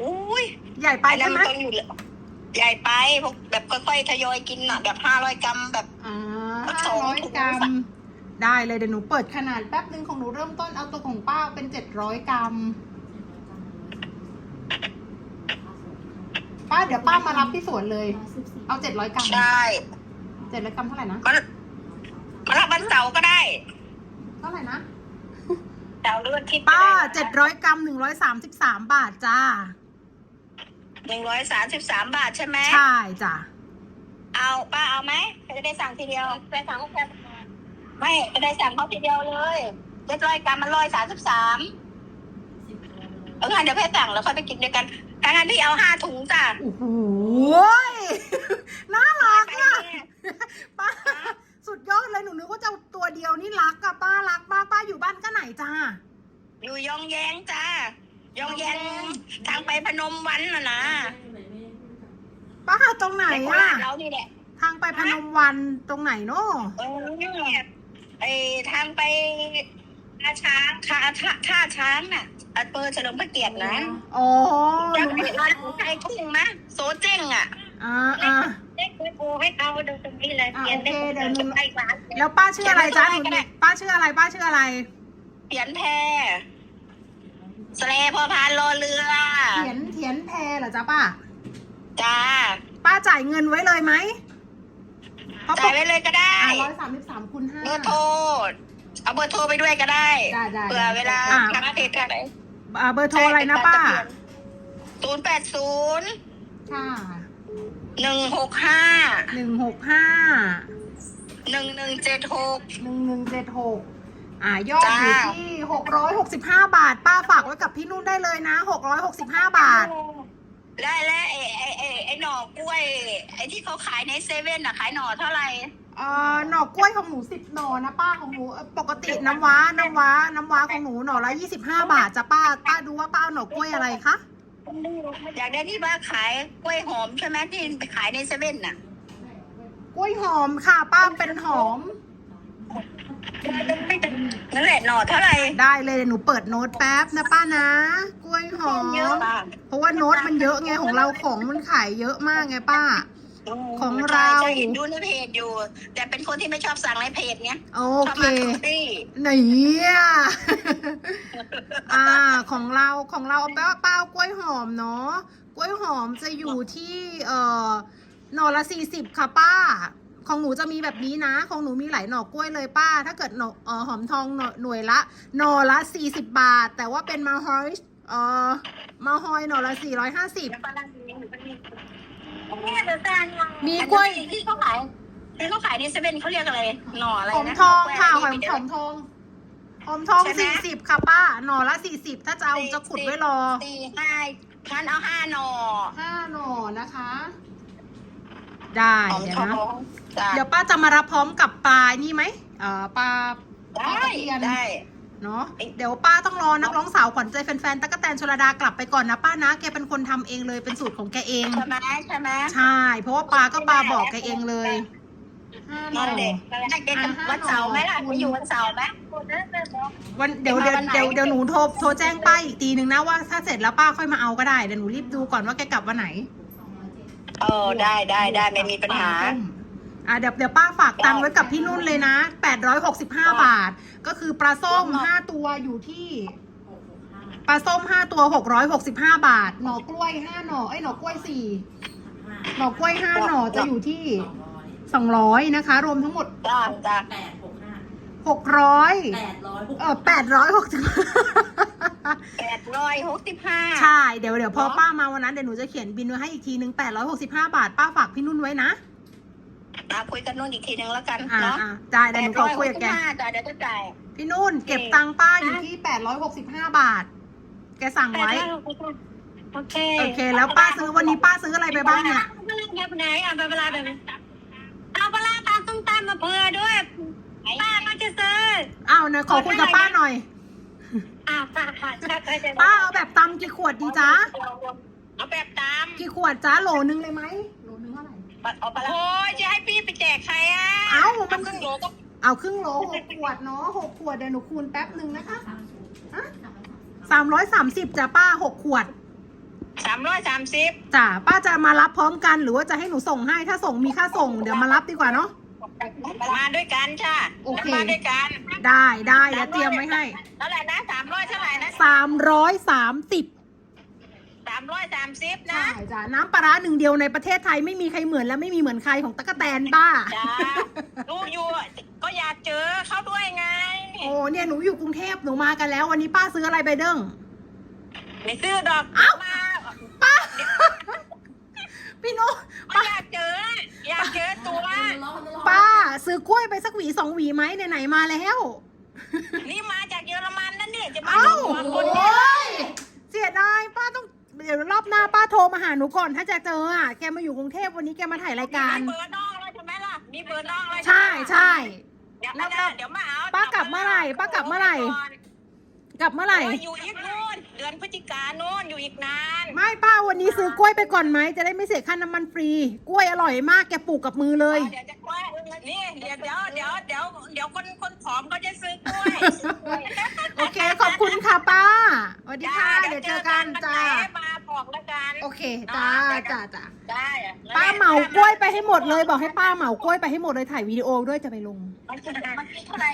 อุ้ยใหญ่ไปอันนั้ใช่นไหมมันต้องอยู่เลยใหญ่ไปพวกแบบค่อยๆทยอยกินอะ แบบห้าร้อยกรัมแบบ อ่าสักห้าสองร้อยถุงกรัมสักได้เลยเดี๋ยวหนูเปิดขนาดแป๊บนึงของหนูเริ่มต้นเอาตัวของป้าเป็นเจ็ดร้อยกรัม ป้าเดี๋ยวป้ามารับที่สวนเลย เอาเจ็ดร้อยกรัมใช่เจ็ดร้อยกรัมเท่าไหร่นะ มันมารับวันเสาร์ก็ได้เท่าไหร่นะ เสาร์หรือวันอาทิตย์ป้าเจ็ดร้อยกรัมหนึ่งร้อยสามสิบสามบาทจ้า หนึ่งร้อยสามสิบสามบาทใช่ไหม ใช่จ้ะ เอาป้าเอาไหมจะได้สั่งทีเดียวไปสั่งเขาแค่ไม่จะได้สั่งเขาทีเดียวเลยเจ็ดร้อยกรัมมันร้อยสามสิบสามเอางั้นเดี๋ยวแพ่สั่งแล้วค่อยไปกินด้วยกันถ้างั้นพี่เอาห้าถุงจ้ะโอ้โหยน่ารักอะป้าสุดยอดเลยหนูนึกว่าจะเอาตัวเดียวนี่รักอะป้ารักมากป้าอยู่บ้านก็ไหนจ้าอยู่ยองแยงจ้า ยองแยงทางไปพนมวันน่ะนะป้าตรงไหนในโคอะราชเรานี่แหละ ทางไปพนมวันตรงไหนเนาะเออไอทางไปท่าช้างท่าท่าท่าช้างน่ะอำเภอเฉลิมพระเกียรตินะอ๋อหจะนูไปร้านของไทยทุ่งนะโซเจ้งอะอ่าอ่า เล็กโอ้ให้เอาดูตรงนี้เลยอะโอเคเดี๋ยวหนู ไปร้านแล้วป้าชื่ออะไรจ้าหนูก็ได้ป้าชื่ออะไรป้าชื่ออะไร เขียนแพร สแลพอพานรอเรือ เถียนเถียนแพรเหรอจ้าป้า จ้าป้าจ่ายเงินไว้เลยไหมเพราะปจ่ายกไว้เลยก็ได้ร้อยสามสิบสามคูณห้า เบอร์โทร เอาเบอร์โทรไปด้วยก็ได้ ได้ได้เผื่อเวลาอ่า ทำเพจอะไรอ่าเบอร์โทรอะไรนะป้า ศูนย์แปดศูนย์ค่ะหนึ่งหกห้าหนึ่งหกห้าหนึ่งหนึ่งเจ็ดหกหนึ่งหนึ่งเจ็ดหก อ่ายอดอยู่จ้าที่หกร้อยหกสิบห้าบาท ป้าฝากไว้กับพี่นุ่นได้เลยนะหกร้อยหกสิบห้าบาท ได้แล้วไอ้ไอ้ไอ้ไอ้หน่อกล้วย ไอ้ที่เขาขายในเซเว่นอะขายหน่อเท่าไหร่เอ่อหน่อกล้วยของหนูสิบหน่อนะป้าของหนูเอ่อปกติน้ำว้า น้ำว้า น้ำว้าของหนูหน่อละยี่สิบห้าบาทจ้ะป้า ป้าดูว่าป้าเอาหน่อกล้วยอะไรคะ อยากได้ที่ว่าขายกล้วยหอมใช่ไหมที่ไปขายในเซเว่นน่ะ กล้วยหอมค่ะ ป้าเป็นหอมนั่นแหละหน่อเท่าไหร่ได้เลยหนูเปิดโน้ตแป๊บนะป้านะ กล้วยหอมเยอะป่ะเพราะว่าโน้ตมันเยอะไงของเราของมันขายเยอะมากไงป้า ของเรา ใช่ใช่เห็นดูในเพจอยู่ แต่เป็นคนที่ไม่ชอบสั่งในเพจเนี้ยโอชอบเค มาทุกที่เนี่ยอ่าของเราของเราเอาแปลว่าป้าเอากล้วยหอมเนาะกล้วยหอมจะอยู่ที่เอ่อหน่อละสี่สิบค่ะป้า ของหนูจะมีแบบนี้นะ ของหนูมีหลายหน่อกล้วยเลยป้า ถ้าเกิดหน่อเอ่อหอมทองหน่อหน่วยละหน่อละสี่สิบบาท แต่ว่าเป็นมาฮอยเอ่อมาฮอยหน่อละสี่ร้อยห้าสิบมีกล้วยที่เขาขายที่เขาขายในเซเว่นเขาเรียกอะไรหน่ออะไรหอมนะทองค่ะหกล้อวยมอะไรหอมทองหอมทองใช่ไหมสี่สิบค่ะป้า หน่อละสี่สิบถ้าจะเอาจะขุดไว้รอสี่ห้าพันเอาห้าหน่อห้าหน่อนะคะ ได้หอมเดี๋ยทวอนะ งจ้ะเดี๋ยวป้าจะมารับพร้อมกับปลานี่ไหมเอ่อปลา ได้ตะเพียนได้ เนาะเดี๋ยวป้าต้องรอนักร้องสาวขวัญใจแฟนๆตั๊กแตนชลดากลับไปก่อนนะป้านะ แกเป็นคนทำเองเลยเป็นสูตรของแกเอง ใช่ไหมใช่ไหมใช่ เพราะว่าปลาก็ปลาบอกแกเองเลยห้าหน่นั่อนเด็กได้เด็กอะห้าวันเสาร์ไหมล่ะหน่อไปอยู่วันเสาร์ไหมวันเดี๋ยวเดี๋ยวมาวันไหนเดี๋ยวเดี๋ยวหนูโทรโทรแจ้งป้าอีกทีนึงนะว่าถ้าเสร็จแล้วป้าค่อยมาเอาก็ได้เดี๋ยวหนูรีบดูก่อนว่าแกกลับวันไหน เออได้ได้ได้ไม่มีปัญหา อะเดี๋ยวเดี๋ยวป้าฝากตังค์ไว้กับพี่นุ่นเลยนะ 865 บาท ก็คือปลาส้ม 5 ตัวอยู่ที่ปลาส้ม 5 ตัว 665 บาท หน่อกล้วย 5 หน่อเอ้ยหน่อกล้วย 4 หน่อกล้วย 5 หน่อจะอยู่ที่ 200 นะคะ รวมทั้งหมด จ้าจ้าแปดหกห้า600 แปดร้อยหก เออ865แปดร้ อยหกสิบห้าใช่ เดี๋ยวเดี๋ยวพอป้ามาวันนั้นเดี๋ยวหนูจะเขียนบินไว้ให้อีกทีนึง865บาท ป้าฝากพี่นุ่นไว้นะมาคุยกันนู่นอีกทีนึงแล้วกันอ่าเนาะอ่าได้เดี๋ยวหนูขอคุยกับแก865จ้ะเดี๋ยวจะจ่าย พี่นุ่นเก็บตังค์ป้าอยู่ที่865บาท แกสั่งไว้ โอเคโอเค แล้วป้าซื้อวันนี้ป้าซื้ออะไรไปบ้างเนี่ย ปลาแบบไหนอะปลาปลาแบบเอาปลาตามต้มตามมาเผื่อด้วยป้าก็จะซื้อ อ้าวนะขอคุยกับป้าหน่อยอ่า ป้าป้าจะเคยจะป้าเอาแบบตำกี่ขวดดีจ๊ะ เอาแบบตามกี่ขวดจ๊ะโหลนึงเลยไหมโหลนึงเท่าไหร่ เอาปลาโอ้ยจะให้พี่ไปแจกใครอะเอ้ามัน ครึ่งโลก็เอาครึ่งโหลหกขวดเนาะหกขวดเดี๋ยวหนูคูณแป๊บหนึ่งนะคะสามร้อยสามสิบจ้ะป้าหกขวดสามามร้อยสามสิบจ้ะป้าจะมารับพร้อมกันหรือว่าจะให้หนูส่งให้ถ้าส่งมีค่าส่งเดี๋ยวมารับดีกว่าเนาะ มาด้วยกันค่ะโอเค มาด้วยกันได้ได้เดี๋ยวเตรียมไว้ให้เท่าไหร่นะสามร้อยเท่าไหร่นะสามร้อยสามสิบสามร้อยสามสิบใช่นะจ้ะน้ำปลาร้าหนึ่งเดียวในประเทศไทยไม่มีใครเหมือนและไม่มีเหมือนใครของตะกะแตนป้า จ้าลูกอยู่ก็อยากเจอเขาด้วยไง โอ้เนี่ยหนูอยู่กรุงเทพหนูมากันแล้ว วันนี้ป้าซื้ออะไรไปเด้ง ไม่ซื้อดอกเอ้า มาป้า พี่โนก็อยากเจออยากเจอตัวป้าซื้อกล้วยไปสักหวีสองหวีไหมไหนๆมาแล้ว นี่มาจากเยอรมันนั่นนี่จะมาเอ้าดูตัวคนโอ้เนี่ยยเสียดายป้าต้องเดี๋ยวรอบหน้าป้าโทรมาหาหนูก่อนถ้าจะเจออะแกมาอยู่กรุงเทพวันนี้แกมาถ่ายรายการ มีเบอร์น้องแล้วใช่ไหมล่ะมีเบอร์น้องแล้วใช่ใช่ เดี๋ยวแล้วเดี๋ยวเดี๋ยวมาเอาป้ากลับเมื่อไหร่ป้ากลับเมื่อไหร่ก ลับเมื่อไหร่ โอ้ยอยู่อีกนู่นเดือนพฤศจิกาโน่นอยู่อีกนาน ไม่ป้าวันนี้ซื้อกล้วยไปก่อนไหมจะได้ไม่เสียค่าน้ำมันฟรี กล้วยอร่อยมากแกปลูกกับมือเลย เดี๋ยวจะว่านี่เดี๋ยวเดี๋ยวเดี๋ยวเดี๋ยวเดี๋ยวคนคนผอมเขาจะซื้อกล้วยโอเคขอบคุณค่ะป้าสวัสดีค่ะ เดี๋ยวเจอกันจ้ามาบอกแล้วกันโอเคจ้าจ้าจ้าได้อะป้าเหมากล้วยไปให้หมดเลย บอกให้ป้าเหมากล้วยไปให้หมดเลยถ่ายวิดีโอด้วยจะไปลง มันกินมันกินเท่าไหร่